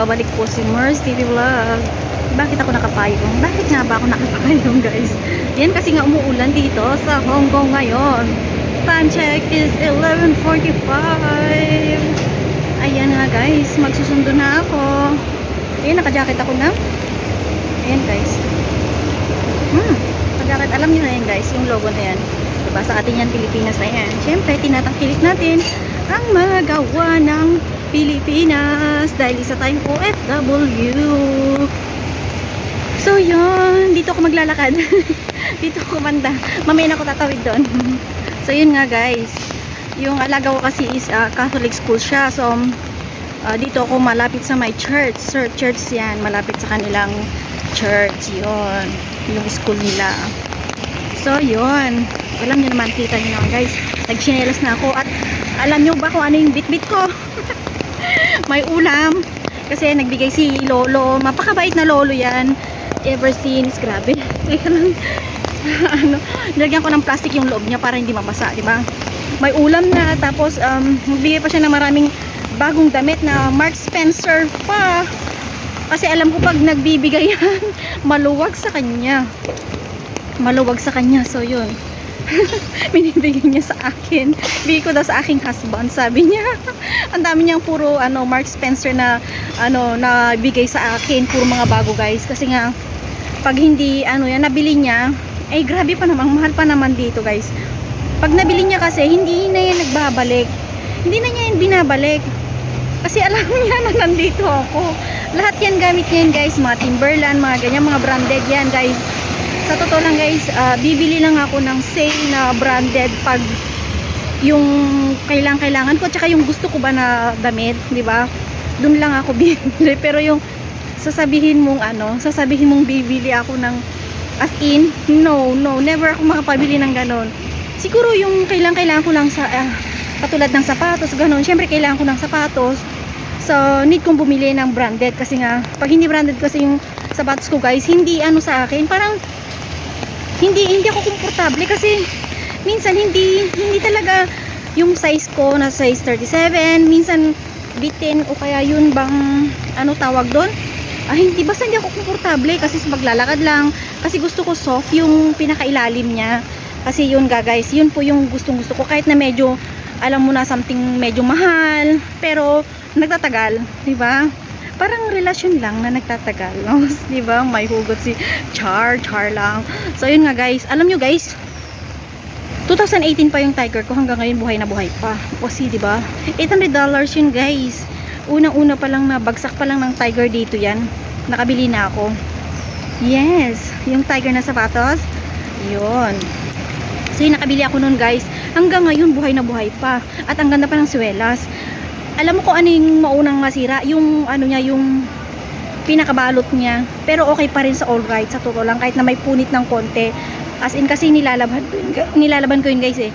Pabalik po si Mers TV Vlog. Bakit ako nakapayong? Bakit nga ba ako nakapayong guys? Yan kasi nga umuulan dito sa Hong Kong ngayon. Time check is 11.45. Ayan nga guys, magsusundo na ako. Ayan, naka-jacket ako na. Ayan guys. Hmm, naka-jacket. Alam niyo na yan guys, yung logo na yan. Diba, sa atin yan, Pilipinas na yan. Siyempre, tinatangkilik natin ang mga gawa ng Pilipinas dahil isa tayong OFW. So, yun. Dito ako maglalakad. dito ako banda. Mamaya na ako tatawid doon. so, yun nga guys. Yung alaga ko kasi is ah, Catholic school siya. So, ah, dito ako malapit sa my church. Sir, church yan. Malapit sa kanilang church. Yun. Yung school nila. So, yun. Alam nyo naman, kita nyo guys. Nagsinelas na ako. At alam nyo ba kung ano yung bit-bit ko? May ulam. Kasi nagbigay si Lolo. Mapakabait na Lolo yan. Ever since. Grabe. Ano, nilagyan ko ng plastic yung loob niya para hindi mabasa, di ba? May ulam na. Tapos, um, nagbigay pa siya ng maraming bagong damit na Mark Spencer pa. Kasi alam ko pag nagbibigay yan, maluwag sa kanya. Maluwag sa kanya. So, yun. binibigay niya sa akin. Bigay ko daw sa aking husband, sabi niya. Ang dami niyang puro ano Mark Spencer na ano na bigay sa akin, puro mga bago guys kasi nga pag hindi ano yan nabili niya, ay grabe pa naman, mahal pa naman dito guys. Pag nabili niya kasi hindi na yan nagbabalik. Hindi na niya yan binabalik. Kasi alam niya na nandito ako. Lahat yan gamit niya yan guys, mga Timberland, mga ganyan, mga branded yan guys sa totoo lang guys, ah, bibili lang ako ng sale na branded pag yung kailang kailangan ko tsaka yung gusto ko ba na damit, di ba? Doon lang ako bibili. Pero yung sasabihin mong ano, sasabihin mong bibili ako ng as in, no, no, never ako makapabili ng ganon. Siguro yung kailang kailangan ko lang sa ah, katulad ng sapatos, ganon. Syempre kailangan ko ng sapatos. So, need kong bumili ng branded kasi nga, pag hindi branded kasi yung sapatos ko guys, hindi ano sa akin, parang hindi hindi ako komportable kasi minsan hindi hindi talaga yung size ko na size 37 minsan bitin o kaya yun bang ano tawag doon? Ah, hindi basta hindi ako komportable kasi maglalakad lang. Kasi gusto ko soft yung pinakailalim niya. Kasi yun ga guys yun po yung gustong gusto ko. Kahit na medyo alam mo na something medyo mahal pero nagtatagal di ba parang relasyon lang na nagtatagal. No? di ba? May hugot si Char, Char lang. So, yun nga guys. Alam nyo guys, 2018 pa yung tiger ko. Hanggang ngayon, buhay na buhay pa. Kasi, di ba? $800 yun guys. Unang-una pa lang na, bagsak pa lang ng tiger dito yan. Nakabili na ako. Yes. Yung tiger na sapatos. Yun. So, yung nakabili ako nun guys. Hanggang ngayon, buhay na buhay pa. At ang ganda pa ng swelas alam mo kung ano yung maunang masira yung ano niya yung pinakabalot niya. Pero okay pa rin sa all right sa totoo lang kahit na may punit ng konti. As in kasi nilalaban ko nilalaban ko yun guys eh.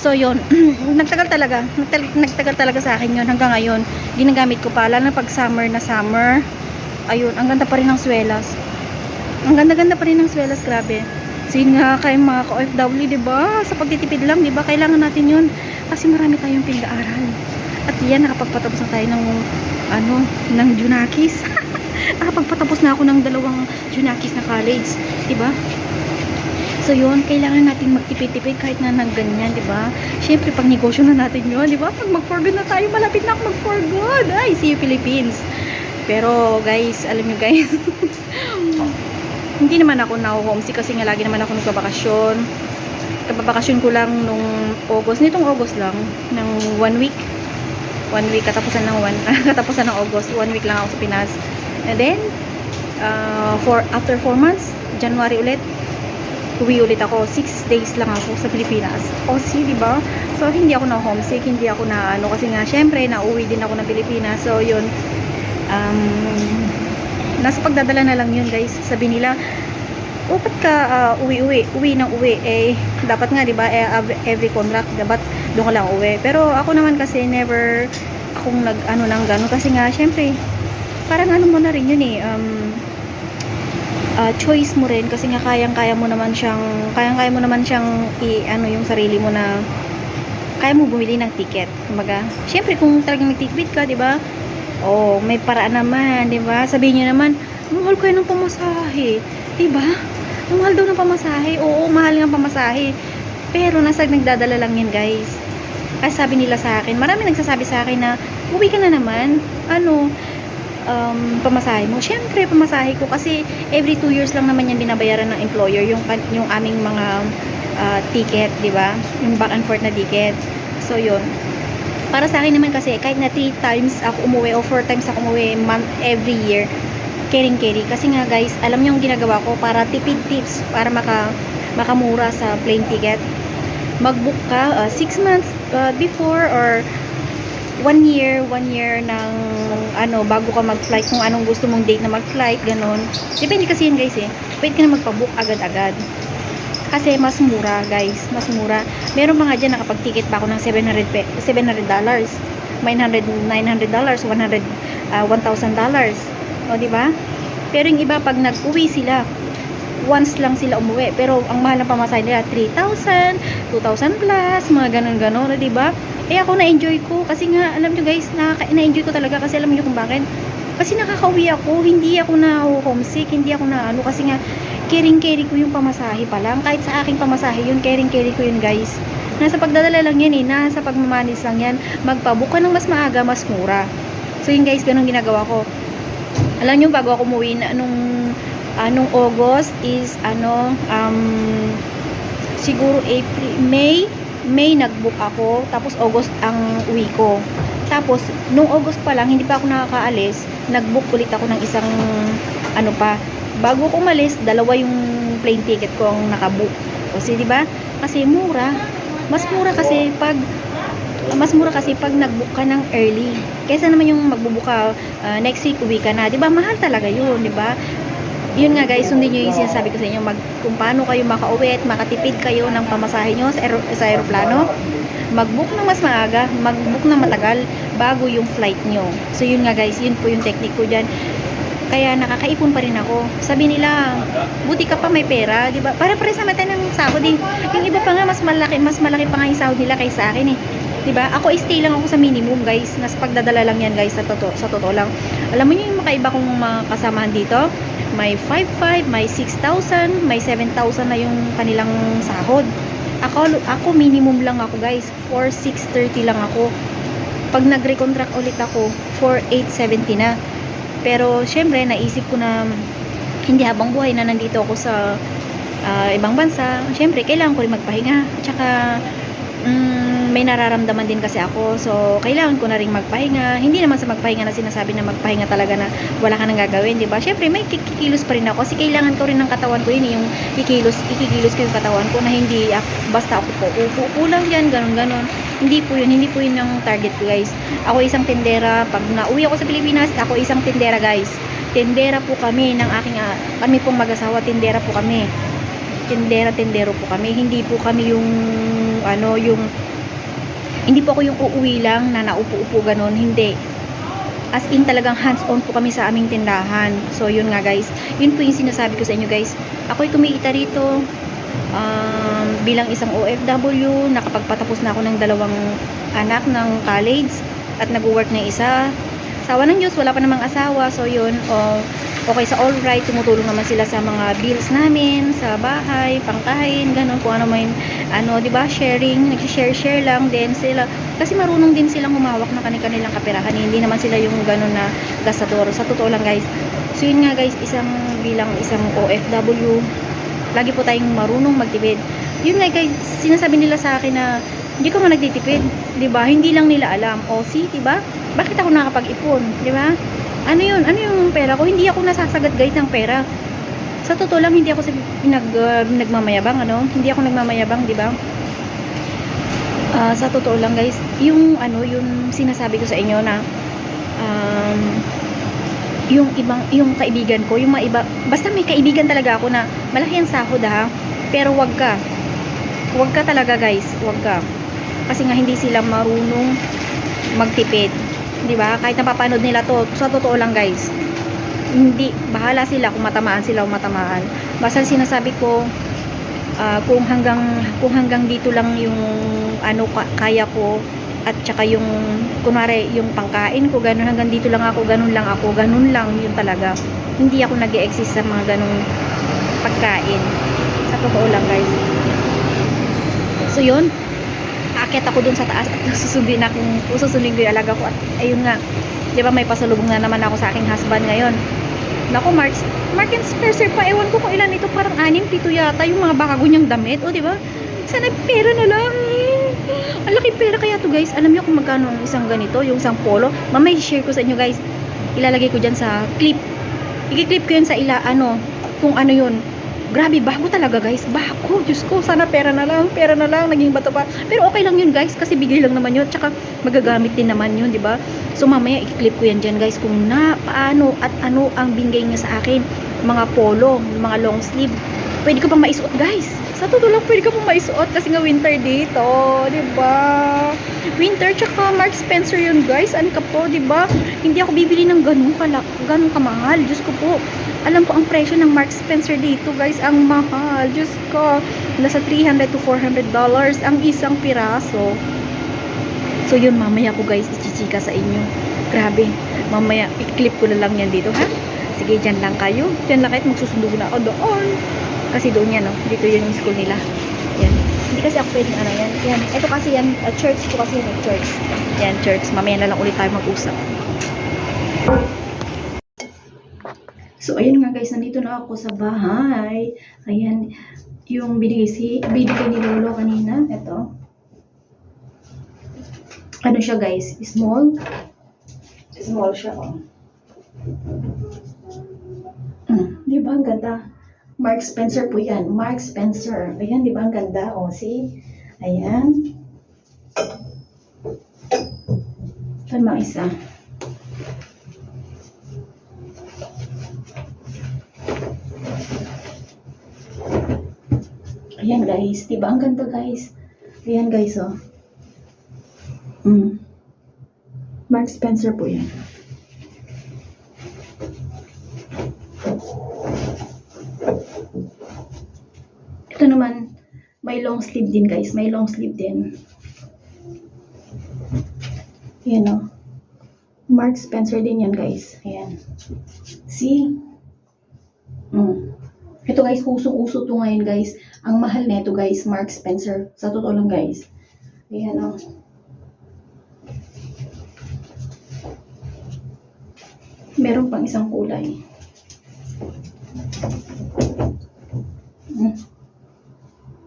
So yun. Nagtagal talaga. Nagtagal, nagtagal talaga sa akin yun hanggang ngayon. Ginagamit ko pa lalo na pag summer na summer. Ayun ang ganda pa rin ng swelas. Ang ganda ganda pa rin ng swelas grabe. So yun nga kayo mga ka-OFW diba sa pagtitipid lang diba kailangan natin yun. Kasi marami tayong pinag-aaral at yan, nakapagpatapos na tayo ng ano, ng Junakis. nakapagpatapos na ako ng dalawang Junakis na college, 'di ba? So yun, kailangan natin magtipid-tipid kahit na nang ganyan, 'di ba? Syempre pag negosyo na natin 'yon, 'di ba? Pag mag-for na tayo, malapit na ako mag-for good. Ay, see you Philippines. Pero guys, alam niyo guys, hindi naman ako na-homesick kasi nga lagi naman ako nagbabakasyon. Kababakasyon ko lang nung August, nitong August lang, ng one week one week katapusan ng one katapusan ng August one week lang ako sa Pinas. And then uh, for after 4 months January ulit uwi ulit ako. 6 days lang ako sa Pilipinas. O see di ba? So hindi ako na homesick hindi ako na ano kasi nga syempre nauwi din ako ng Pilipinas. So yun um, nasa pagdadala na lang yun guys. Sabi nila o ba't ka uh, uwi-uwi uwi ng uwi eh dapat nga di ba eh, every contract dapat doon ka lang uwi pero ako naman kasi never akong nag ano nang gano'n kasi nga syempre parang ano mo na rin yun eh um, uh, choice mo rin kasi nga kayang kaya mo naman siyang kayang kaya mo naman siyang i ano yung sarili mo na kaya mo bumili ng ticket kumbaga syempre kung talagang nagtitipid ka di ba Oh, may paraan naman, 'di ba? Sabihin niyo naman, "Ang mahal kayo ng pamasahe." 'Di ba? Ang mahal daw ng pamasahe. Oo, mahal ng pamasahe. Pero nasa nagdadala lang 'yan, guys. Kasi sabi nila sa akin, marami nagsasabi sa akin na, "Uwi ka na naman." Ano, um, pamasahe mo. Syempre, pamasahe ko kasi every 2 years lang naman yan binabayaran ng employer yung yung aming mga ah, ticket, 'di ba? Yung back and forth na ticket. So, 'yun para sa akin naman kasi kahit na 3 times ako umuwi o 4 times ako umuwi month every year caring carry kasi nga guys alam niyo yung ginagawa ko para tipid tips para maka makamura sa plane ticket. Mag-book ka 6 months uh, before or 1 year 1 year ng ano bago ka mag-flight kung anong gusto mong date na mag-flight ganon depende kasi yan guys eh. Pwede ka na magpa-book agad-agad. Kasi mas mura guys mas mura. Meron nga dyan nakapag-ticket pa ako ng 700 pe- 700 dollars. 900 900 dollars 100 ah, 1000 dollars o di ba? Pero yung iba pag nag-uwi sila once lang sila umuwi. Pero ang mahal ng pamasahe nila 3,000 2,000 plus mga ganun ganon di ba? Eh ako na-enjoy ko. Kasi nga alam nyo guys na-enjoy ko talaga. Kasi alam nyo kung bakit? Kasi nakakauwi ako. Hindi ako na homesick hindi ako na ano. Kasi nga caring carry ko yung pamasahe pa lang. Kahit sa aking pamasahe yun caring carry ko yun guys. Nasa pagdadala lang yan eh. Nasa pagmamanis lang yan. Magpabook ka ng mas maaga mas mura. So yun guys ganun ginagawa ko alam nyo bago ako umuwi na nung anong August is ano um siguro April May May nagbook ako. Tapos August ang uwi ko. Tapos nung August pa lang hindi pa ako nakakaalis nagbook ulit ako ng isang ano pa. Bago ko umalis dalawa yung plane ticket ko ang nakabook. Kasi di ba? Kasi mura. Mas mura kasi pag mas mura kasi pag nagbook ka ng early kaysa naman yung magbubook ka ah, next week uwi ka na di ba mahal talaga yun di ba yun nga guys, sundin nyo yung sinasabi ko sa inyo, mag, kung paano kayo makauwi at makatipid kayo ng pamasahe nyo sa, aero, sa aeroplano, mag-book ng mas maaga, mag-book ng matagal bago yung flight nyo. So yun nga guys, yun po yung technique ko dyan. Kaya nakakaipon pa rin ako. Sabi nila, buti ka pa may pera, di ba? Para pare sa mata ng sahod eh. Yung iba pa nga mas malaki, mas malaki pa nga yung sahod nila kaysa akin eh. 'Di ba? Ako stay lang ako sa minimum, guys. Nas pagdadala lang 'yan, guys, sa totoo, sa totoo lang. Alam mo niyo yung makaiba kong mga kasamahan dito? May 5,500, may 6,000, may 7,000 na yung kanilang sahod. Ako ako minimum lang ako, guys. 4,630 lang ako. Pag nag-recontract ulit ako, 4,870 na. Pero syempre, naisip ko na hindi habang buhay na nandito ako sa ah, ibang bansa, syempre kailangan ko rin magpahinga. Tsaka mm, may nararamdaman din kasi ako. So, kailangan ko na rin magpahinga. Hindi naman sa magpahinga na sinasabi na magpahinga talaga na wala ka nang gagawin, di ba? Syempre, may kikilos pa rin ako. Kasi kailangan ko rin ng katawan ko yun, yung ikilos, ikikilos ko yung katawan ko na hindi basta ako po upo-upo yan, ganun-ganun. Hindi po yun, hindi po yun ang target ko, guys. Ako isang tindera. Pag nauwi ako sa Pilipinas, ako isang tindera, guys. Tindera po kami ng aking, ah, kami pong mag-asawa, tindera po kami tindera tindero po kami hindi po kami yung ano yung hindi po ako yung uuwi lang na naupo-upo ganon hindi. As in talagang hands on po kami sa aming tindahan. So yun nga guys. Yun po yung sinasabi ko sa inyo guys. Ako'y kumikita rito um, bilang isang OFW nakapagpatapos na ako ng dalawang anak ng college at nag-work na isa. Sawa ng Diyos wala pa namang asawa. So yun oh, okay sa all right tumutulong naman sila sa mga bills namin sa bahay pangkain ganun kung ano man ano di ba sharing nag-share share lang din sila. Kasi marunong din silang humawak ng kanilang kaperahan hindi naman sila yung ganun na gastador sa totoo lang guys so yun nga guys isang bilang isang OFW lagi po tayong marunong magtipid. Yun nga guys sinasabi nila sa akin na hindi ko nga nagtitipid di ba? Hindi lang nila alam. O see di ba? Bakit ako nakapag-ipon di ba ano yun? Ano yung pera ko? Hindi ako nasasagad guys ng pera. Sa totoo lang, hindi ako nag, uh, nagmamayabang, ano? Hindi ako nagmamayabang, di ba? Ah, sa totoo lang guys, yung ano, yung sinasabi ko sa inyo na um, yung ibang, yung kaibigan ko, yung mga iba, basta may kaibigan talaga ako na malaki ang sahod ha, pero wag ka. Wag ka talaga guys, wag ka. Kasi nga hindi sila marunong magtipid. 'Di ba? Kahit napapanood nila to, sa totoo lang guys. Hindi bahala sila kung matamaan sila o matamaan. Basta sinasabi ko ah, kung hanggang kung hanggang dito lang yung ano ka- kaya ko at saka yung kunwari yung pangkain ko ganun hanggang dito lang ako ganun lang ako ganun lang yun talaga hindi ako nag exist sa mga ganung pagkain sa totoo lang guys so yun aakyat ako dun sa taas at susundin akong susundin ko yung alaga ko at ayun nga di ba may pasalubong na naman ako sa aking husband ngayon Naku, Mark, Mark and Spencer pa, ewan ko kung ilan ito, parang anim, pito yata, yung mga bakago niyang damit, o, di ba? Sana pera na lang. Ang laki pera kaya to guys. Alam niyo kung magkano ang isang ganito, yung isang polo. Mamay share ko sa inyo guys. Ilalagay ko dyan sa clip. I-clip ko yan sa ila, ano, kung ano yun. Grabe, bago talaga guys. Bago. Diyos ko, sana pera na lang. Pera na lang. Naging bato pa. Pero okay lang yun guys. Kasi bigay lang naman yun. Tsaka magagamit din naman yun, di ba? So mamaya i-clip ko yan dyan guys. Kung na, paano at ano ang bingay niya sa akin. Mga polo, mga long sleeve. Pwede ko pang maisuot guys. Sa totoo lang, pwede ka pang maisuot kasi nga winter dito. di ba? Winter, tsaka Mark Spencer yun guys. Ano ka po, di ba? Hindi ako bibili ng ganun, kala, ganun kamahal. Diyos ko po. Alam ko ang presyo ng Mark Spencer dito guys. Ang mahal. Diyos ko. Nasa 300 to 400 dollars ang isang piraso. So yun, mamaya ko guys, ichichika sa inyo. Grabe. Mamaya, i-clip ko na lang yan dito, ha? Sige, dyan lang kayo. Dyan lang kahit magsusundo na ako doon. Kasi doon yan, no? Dito yun yung school nila. Yan. Hindi kasi ako pwedeng ano yan. Yan. Ito kasi yan, uh, church ko kasi yan, eh, church. Yan, church. Mamaya na lang ulit tayo mag-usap. So, ayun nga guys, nandito na ako sa bahay. Ayan, yung binigay, si, binigay ni Lolo kanina. Ito. Ano siya guys? Small. Small siya, oh. Mm, di ba ang ganda? Mark Spencer po yan. Mark Spencer. Ayan, di ba ang ganda? O, see? Ayan. Tama isa. Ayan guys. Di ba ang ganda guys? Ayan guys, oh. Mm. Mark Spencer po yan. Ito naman, may long sleeve din guys. May long sleeve din. Ayan o. Mark Spencer din yan guys. Ayan. See? Mm. Ito guys, usong-uso to ngayon guys. Ang mahal nito guys, Mark Spencer. Sa totoo lang guys. Ayan o. Meron pang isang kulay. Mm.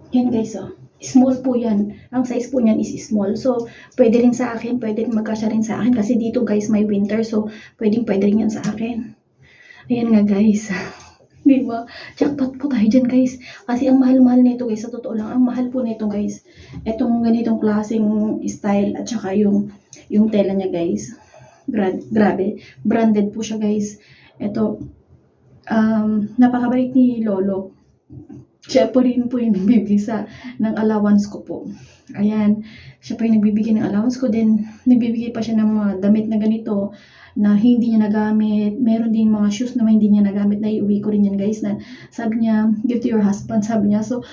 Yan guys, oh. Small po yan. Ang size po niyan is small. So, pwede rin sa akin, pwede rin magkasya rin sa akin. Kasi dito guys, may winter. So, pwedeng pwede rin yan sa akin. Ayan nga guys. Di ba? Jackpot po tayo dyan guys. Kasi ang mahal-mahal nito guys. Sa totoo lang, ang mahal po nito guys. Etong ganitong klaseng style at saka yung, yung tela niya guys. Gra- grabe. Branded po siya guys. Ito, um, napakabait ni Lolo. Siya po rin po yung nagbibigay sa ng allowance ko po. Ayan, siya po yung nagbibigay ng allowance ko. Then, nagbibigay pa siya ng mga damit na ganito na hindi niya nagamit. Meron din mga shoes na hindi niya nagamit na iuwi ko rin yan guys na sabi niya, give to your husband, sabi niya. So,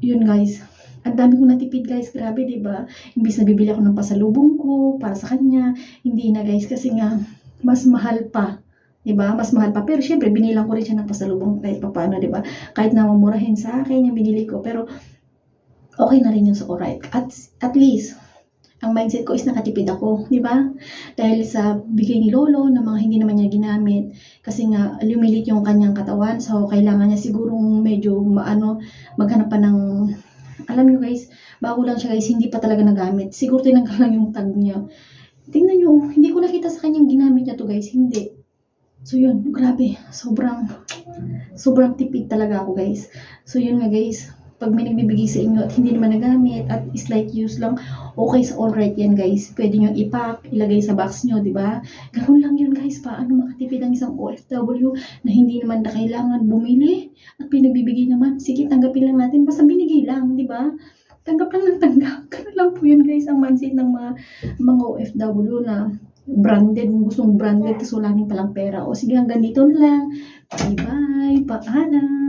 yun guys. Ang dami kong natipid guys, grabe 'di ba? Imbis na bibili ako ng pasalubong ko para sa kanya, hindi na guys kasi nga mas mahal pa 'di ba? Mas mahal pa. Pero syempre, binilang ko rin siya ng pasalubong kahit papaano, 'di ba? Kahit na mamurahin sa akin yung binili ko, pero okay na rin yun sa alright. At at least ang mindset ko is nakatipid ako, 'di ba? Dahil sa bigay ni Lolo ng mga hindi naman niya ginamit kasi nga lumilit yung kanyang katawan, so kailangan niya sigurong medyo maano maghanap pa ng alam niyo guys, bago lang siya guys, hindi pa talaga nagamit. Siguro tinanggal lang yung tag niya. Tingnan niyo, hindi ko nakita sa kanyang ginamit niya to guys, hindi. So yun, grabe. Sobrang, sobrang tipid talaga ako guys. So yun nga guys, pag may nagbibigay sa inyo at hindi naman nagamit at slight use lang, okay sa alright yan guys. Pwede nyo ipack, ilagay sa box nyo, di ba? Ganun lang yun guys, paano makatipid ang isang OFW na hindi naman na kailangan bumili at pinagbibigay naman. Sige, tanggapin lang natin, basta binigay lang, di ba? Tanggap lang ng tanggap. Ganun lang po yun guys, ang mindset ng mga, mga OFW na branded, gustong branded, tapos wala palang pera. O sige, hanggang dito na lang. Bye-bye, paalam.